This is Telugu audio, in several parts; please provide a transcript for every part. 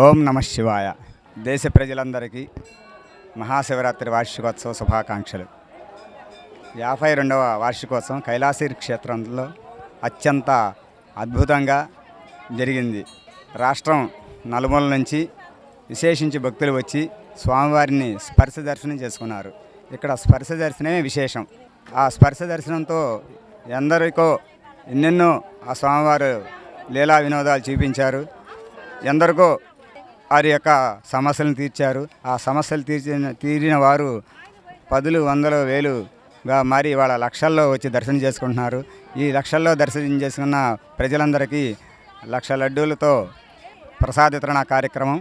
ఓం నమ శివాయ. దేశ ప్రజలందరికీ మహాశివరాత్రి వార్షికోత్సవ శుభాకాంక్షలు. యాభై రెండవ వార్షికోత్సవం కైలాసగిరి క్షేత్రంలో అత్యంత అద్భుతంగా జరిగింది. రాష్ట్రం నలుమూల నుంచి విశేషించి భక్తులు వచ్చి స్వామివారిని స్పర్శ దర్శనం చేసుకున్నారు. ఇక్కడ స్పర్శ దర్శనమే విశేషం. ఆ స్పర్శ దర్శనంతో ఎందరికో ఎన్నెన్నో ఆ స్వామివారు లీలా వినోదాలు చూపించారు. ఎందరికో వారి యొక్క సమస్యలను తీర్చారు. ఆ సమస్యలు తీర్చిన తీరిన వారు పదులు వందలు వేలుగా మారి వాళ్ళ లక్షల్లో వచ్చి దర్శనం చేసుకుంటున్నారు. ఈ లక్షల్లో దర్శనం చేసుకున్న ప్రజలందరికీ లక్ష లడ్డూలతో ప్రసాద వితరణ కార్యక్రమం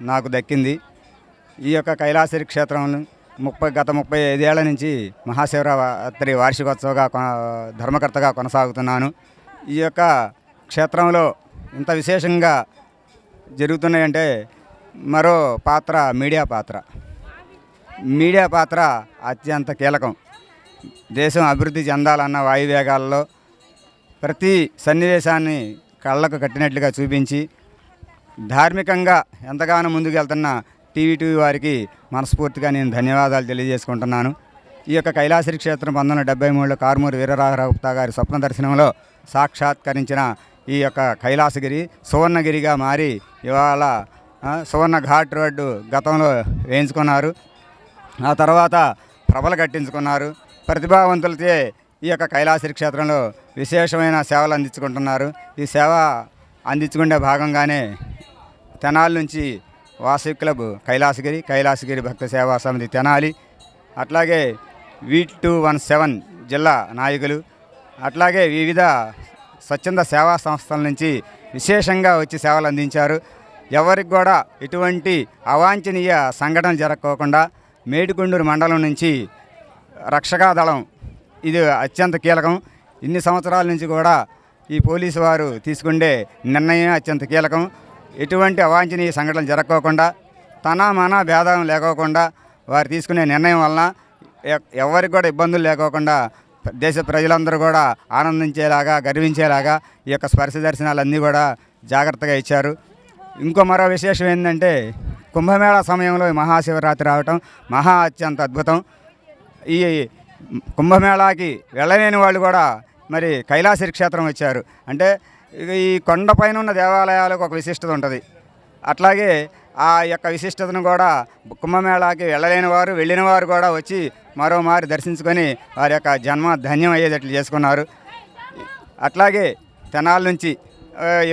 నాకు దక్కింది. ఈ యొక్క కైలాసరి క్షేత్రం ముప్పై గత ముప్పై ఐదేళ్ళ నుంచి మహాశివరాత్రి వార్షికోత్సవగా ధర్మకర్తగా కొనసాగుతున్నాను. ఈ యొక్క క్షేత్రంలో ఇంత విశేషంగా జరుగుతున్నాయంటే మరో పాత్ర మీడియా పాత్ర. మీడియా పాత్ర అత్యంత కీలకం. దేశం అభివృద్ధి చెందాలన్న వాయువేగాల్లో ప్రతి సన్నివేశాన్ని కళ్ళకు కట్టినట్లుగా చూపించి ధార్మికంగా ఎంతగానో ముందుకెళ్తున్న టీవీ టీవీ వారికి మనస్ఫూర్తిగా నేను ధన్యవాదాలు తెలియజేసుకుంటున్నాను. ఈ యొక్క కైలాసరి క్షేత్రం పంతొమ్మిది వందల డెబ్బై మూడులో కారుమూరు వీరరాఘరగుప్తా గారి స్వప్న దర్శనంలో సాక్షాత్కరించిన ఈ యొక్క కైలాసగిరి సువర్ణగిరిగా మారి ఇవాళ సువర్ణ ఘాట్ రోడ్డు గతంలో వేయించుకున్నారు. ఆ తర్వాత ప్రభలు కట్టించుకున్నారు. ప్రతిభావంతులచే ఈ యొక్క కైలాసరి క్షేత్రంలో విశేషమైన సేవలు అందించుకుంటున్నారు. ఈ సేవ అందించుకునే భాగంగానే తెనాలి నుంచి వాసవి క్లబ్ కైలాసగిరి కైలాసగిరి భక్త సేవా సమితి తెనాలి అట్లాగే వీ టూ వన్ సెవెన్ జిల్లా నాయకులు అట్లాగే వివిధ స్వచ్ఛంద సేవా సంస్థల నుంచి విశేషంగా వచ్చి సేవలు అందించారు. ఎవరికి కూడా ఎటువంటి అవాంఛనీయ సంఘటన జరగకోకుండా మేడికొండూరు మండలం నుంచి రక్షకా దళం ఇది అత్యంత కీలకం. ఇన్ని సంవత్సరాల నుంచి కూడా ఈ పోలీసు వారు తీసుకుండే నిర్ణయం అత్యంత కీలకం. ఎటువంటి అవాంఛనీయ సంఘటనలు జరగకోకుండా తన మన భేదం లేకోకుండా వారు తీసుకునే నిర్ణయం వలన ఎవరికి కూడా ఇబ్బందులు లేకోకుండా దేశ ప్రజలందరూ కూడా ఆనందించేలాగా గర్వించేలాగా ఈ యొక్క స్పర్శ దర్శనాలన్నీ కూడా జాగ్రత్తగా ఇచ్చారు. ఇంకో మరో విశేషం ఏంటంటే కుంభమేళా సమయంలో మహాశివరాత్రి రావటం మహా అత్యంత అద్భుతం. ఈ కుంభమేళాకి వెళ్ళలేని వాళ్ళు కూడా మరి కైలాసరి క్షేత్రం వచ్చారు. అంటే ఈ కొండపైన ఉన్న దేవాలయాలకు ఒక విశిష్టత ఉంటుంది. అట్లాగే ఆ యొక్క విశిష్టతను కూడా కుంభమేళాకి వెళ్ళలేని వారు వెళ్ళిన వారు కూడా వచ్చి మరోమారి దర్శించుకొని వారి యొక్క జన్మ ధన్యం అయ్యేటట్లు చేసుకున్నారు. అట్లాగే తెనాల నుంచి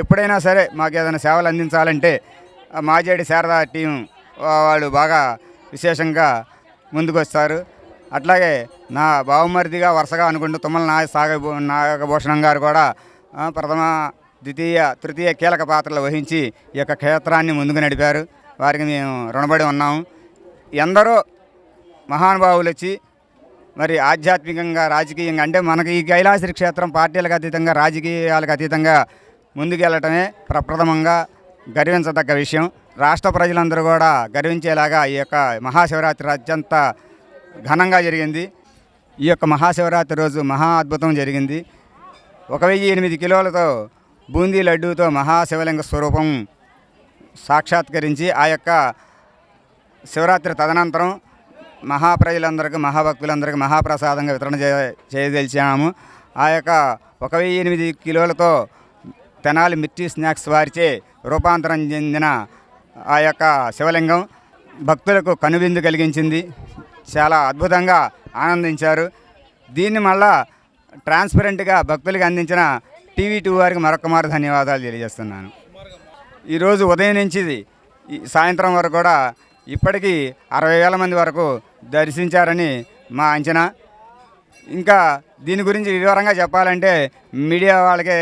ఎప్పుడైనా సరే మాకు ఏదైనా సేవలు అందించాలంటే మాజేడి శారదా టీం వాళ్ళు బాగా విశేషంగా ముందుకు వస్తారు అట్లాగే నా బావమరిదిగా వరుసగా అనుకుంటూ తుమ్మల నాగ సాగ నాగభూషణం గారు కూడా ప్రథమ ద్వితీయ తృతీయ కీలక పాత్రలు వహించి ఈ యొక్క క్షేత్రాన్ని ముందుకు నడిపారు. వారికి మేము రుణపడి ఉన్నాము. ఎందరో మహానుభావులు వచ్చి మరి ఆధ్యాత్మికంగా రాజకీయంగా అంటే మనకి ఈ కైలాసరి క్షేత్రం పార్టీలకు అతీతంగా రాజకీయాలకు అతీతంగా ముందుకెళ్ళటమే ప్రప్రథమంగా గర్వించదగ్గ విషయం. రాష్ట్ర ప్రజలందరూ కూడా గర్వించేలాగా ఈ యొక్క మహాశివరాత్రి అత్యంత ఘనంగా జరిగింది. ఈ యొక్క మహాశివరాత్రి రోజు మహా అద్భుతం జరిగింది. ఒక వెయ్యి ఎనిమిది కిలోలతో బూందీ లడ్డూతో మహాశివలింగ స్వరూపం సాక్షాత్కరించి ఆ యొక్క శివరాత్రి తదనంతరం మహాప్రజలందరికీ మహాభక్తులందరికీ మహాప్రసాదంగా వితరణ చే చేయదలిచాము. ఆ యొక్క ఒక వెయ్యి ఎనిమిది కిలోలతో తెనాలి మిర్చి స్నాక్స్ వారిచే రూపాంతరం చెందిన ఆ యొక్క శివలింగం భక్తులకు కనువిందు కలిగించింది. చాలా అద్భుతంగా ఆనందించారు. దీన్ని మళ్ళా ట్రాన్స్పరెంట్గా భక్తులకు అందించిన టీవీ టూ వారికి మరొక మారు ధన్యవాదాలు తెలియజేస్తున్నాను. ఈరోజు ఉదయం నుంచి ఈ సాయంత్రం వరకు కూడా ఇప్పటికీ అరవై వేల మంది వరకు దర్శించారని మా అంచనా. ఇంకా దీని గురించి వివరంగా చెప్పాలంటే మీడియా వాళ్ళకే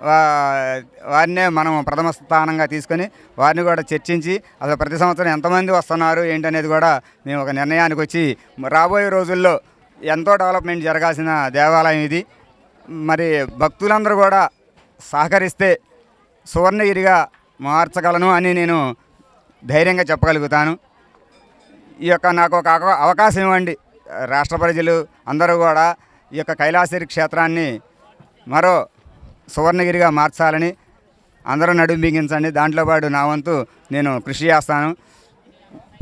వా- వారినే మనం ప్రథమ స్థానంగా తీసుకొని వారిని కూడా చర్చించి అసలు ప్రతి సంవత్సరం ఎంతమంది వస్తున్నారు ఏంటనేది కూడా మేము ఒక నిర్ణయానికి వచ్చి రాబోయే రోజుల్లో ఎంతో డెవలప్మెంట్ జరగాల్సిన దేవాలయం ఇది. మరి భక్తులందరూ కూడా సహకరిస్తే సువర్ణగిరిగా మార్చగలను అని నేను ధైర్యంగా చెప్పగలుగుతాను. ఈ యొక్క నాకు ఒక అవకాశం ఇవ్వండి. రాష్ట్ర ప్రజలు అందరూ కూడా ఈ యొక్క కైలాసగిరి క్షేత్రాన్ని మరో సువర్ణగిరిగా మార్చాలని అందరూ నడుము బిగించండి. దాంట్లో పాటు నా వంతు నేను కృషి చేస్తాను.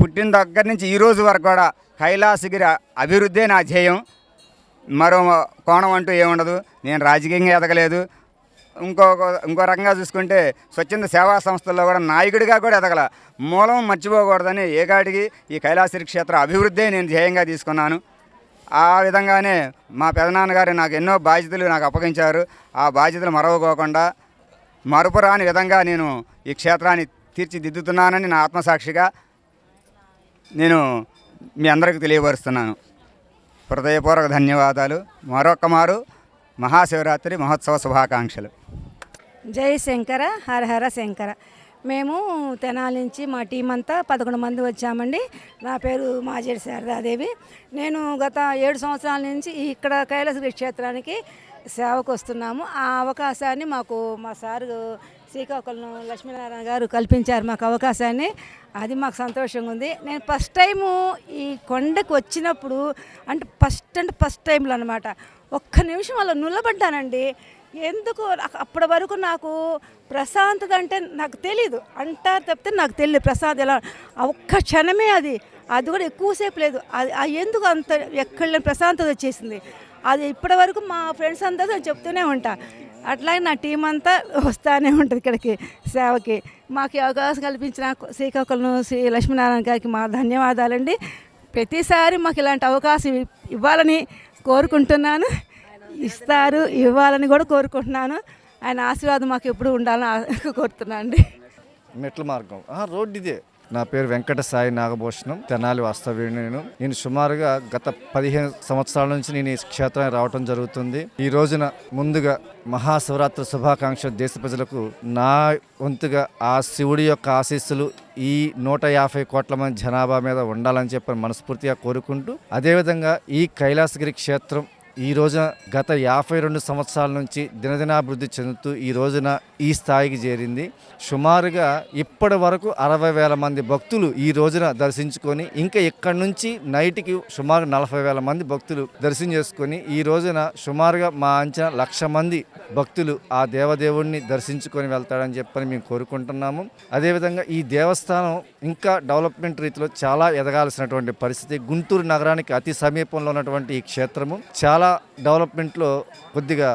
పుట్టిన దగ్గర నుంచి ఈ రోజు వరకు కూడా కైలాసగిరి అభివృద్ధే నా ధ్యేయం. మరో కోణం అంటూ ఏముండదు. నేను రాజకీయంగా ఎదగలేదు. ఇంకో ఇంకో రకంగా చూసుకుంటే స్వచ్ఛంద సేవా సంస్థల్లో కూడా నాయకుడిగా కూడా ఎదగల. మూలం మర్చిపోకూడదని ఏకాటికి ఈ కైలాసరి క్షేత్ర అభివృద్ధే నేను ధ్యేయంగా తీసుకున్నాను. ఆ విధంగానే మా పెదనాన్నగారు నాకు ఎన్నో బాధ్యతలు నాకు అప్పగించారు. ఆ బాధ్యతలు మరవకోకుండా మరపురాని విధంగా నేను ఈ క్షేత్రాన్ని తీర్చిదిద్దుతున్నానని నా ఆత్మసాక్షిగా నేను మీ అందరికీ తెలియపరుస్తున్నాను. హృదయపూర్వక ధన్యవాదాలు. మరొక్క మారు మహాశివరాత్రి మహోత్సవ శుభాకాంక్షలు. జై శంకర హర హర శంకర. మేము తెనాలి నుంచి మా టీం అంతా పదకొండు మంది వచ్చామండి. నా పేరు మాజేడి శారదాదేవి. నేను గత ఏడు సంవత్సరాల నుంచి ఇక్కడ కైలాసగిరి క్షేత్రానికి సేవకు వస్తున్నాము ఆ అవకాశాన్ని మాకు మా సారు శ్రీకాకుళం లక్ష్మీనారాయణ గారు కల్పించారు మాకు అవకాశాన్ని. అది మాకు సంతోషంగా ఉంది. నేను ఫస్ట్ టైము ఈ కొండకు వచ్చినప్పుడు అంటే ఫస్ట్ అంటే ఫస్ట్ టైంలో అనమాట ఒక్క నిమిషం అలా నిలబడ్డానండి. ఎందుకు నాకు అప్పటి వరకు నాకు ప్రశాంతత అంటే నాకు తెలీదు. అంటారు తప్పితే నాకు తెలియదు ప్రశాంతత ఎలా. ఒక్క క్షణమే అది. అది కూడా ఎక్కువసేపు లేదు. అది ఎందుకు అంత ఎక్కడ ప్రశాంతత వచ్చేసింది. అది ఇప్పటి వరకు మా ఫ్రెండ్స్ అందరూ నేను చెప్తూనే ఉంటా అట్లాగే నా టీం అంతా వస్తానే ఉంటుంది ఇక్కడికి సేవకి. మాకు అవకాశం కల్పించిన శ్రీకాకుళం శ్రీ లక్ష్మీనారాయణ గారికి మా ధన్యవాదాలండి. ప్రతిసారి మాకు ఇలాంటి అవకాశం ఇవ్వాలని కోరుకుంటున్నాను. ఇస్తారు ఇవ్వాలని కూడా కోరుకుంటున్నాను. ఆయన ఆశీర్వాదం మాకు ఎప్పుడు ఉండాలని కోరుతున్నాను అండి. మెట్ల మార్గం. రోడ్డు ఇదే నా పేరు వెంకట సాయి నాగభూషణం. తెనాలి వాస్తవ్యుడు నేను. నేను సుమారుగా గత పదిహేను సంవత్సరాల నుంచి నేను ఈ క్షేత్రానికి రావటం జరుగుతుంది. ఈ రోజున ముందుగా మహాశివరాత్రి శుభాకాంక్ష దేశ ప్రజలకు. నా వంతుగా ఆ శివుడి యొక్క ఆశీస్సులు ఈ నూట యాభై కోట్ల మంది జనాభా మీద ఉండాలని చెప్పి మనస్ఫూర్తిగా కోరుకుంటూ అదేవిధంగా ఈ కైలాసగిరి క్షేత్రం ఈ రోజున గత యాభై రెండు సంవత్సరాల నుంచి దినదినాభివృద్ధి చెందుతూ ఈ రోజున ఈ స్థాయికి చేరింది. సుమారుగా ఇప్పటి వరకు అరవై వేల మంది భక్తులు ఈ రోజున దర్శించుకొని ఇంకా ఇక్కడి నుంచి నైట్కి సుమారు నలభై వేల మంది భక్తులు దర్శనం చేసుకొని ఈ రోజున సుమారుగా మా అంచనా లక్ష మంది భక్తులు ఆ దేవదేవుణ్ణి దర్శించుకొని వెళ్తాడని చెప్పని మేము కోరుకుంటున్నాము. అదేవిధంగా ఈ దేవస్థానం ఇంకా డెవలప్మెంట్ రీతిలో చాలా ఎదగాల్సినటువంటి పరిస్థితి. గుంటూరు నగరానికి అతి సమీపంలో ఉన్నటువంటి ఈ క్షేత్రము. చాలా డెవలప్మెంట్లో కొద్దిగా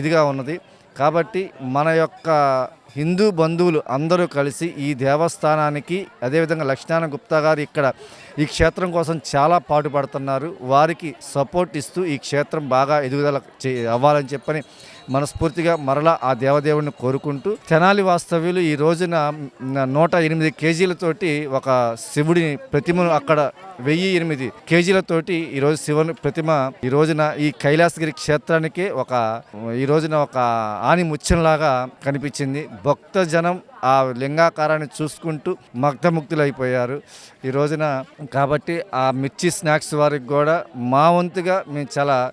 ఇదిగా ఉన్నది. కాబట్టి మన యొక్క హిందూ బంధువులు అందరూ కలిసి ఈ దేవస్థానానికి అదేవిధంగా లక్ష్మీనారాయణ గుప్తా గారు ఇక్కడ ఈ క్షేత్రం కోసం చాలా పాటుపడుతున్నారు. వారికి సపోర్ట్ ఇస్తూ ఈ క్షేత్రం బాగా ఎదుగుదల చే అవ్వాలని చెప్పని మనస్ఫూర్తిగా మరలా ఆ దేవదేవుడిని కోరుకుంటూ తెనాలి వాస్తవ్యులు ఈ రోజున నూట ఎనిమిది కేజీలతోటి ఒక శివుడి ప్రతిమను అక్కడ వెయ్యి ఎనిమిది కేజీలతోటి ఈరోజు శివుని ప్రతిమ ఈ రోజున ఈ కైలాసగిరి క్షేత్రానికే ఒక ఈ రోజున ఒక ఆని ముత్యంలాగా కనిపించింది. భక్త జనం ఆ లింగాకారాన్ని చూసుకుంటూ మగ్ధముక్తులు అయిపోయారు ఈ రోజున. కాబట్టి ఆ మిర్చి స్నాక్స్ వారికి కూడా మా వంతుగా మేము చాలా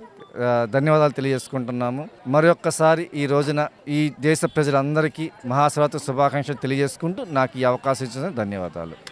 ధన్యవాదాలు తెలియజేసుకుంటున్నాము. మరొక్కసారి ఈ రోజున ఈ దేశ ప్రజలందరికీ మహాశివరాత్రి శుభాకాంక్షలు తెలియజేసుకుంటూ నాకు ఈ అవకాశం ఇచ్చిన ధన్యవాదాలు.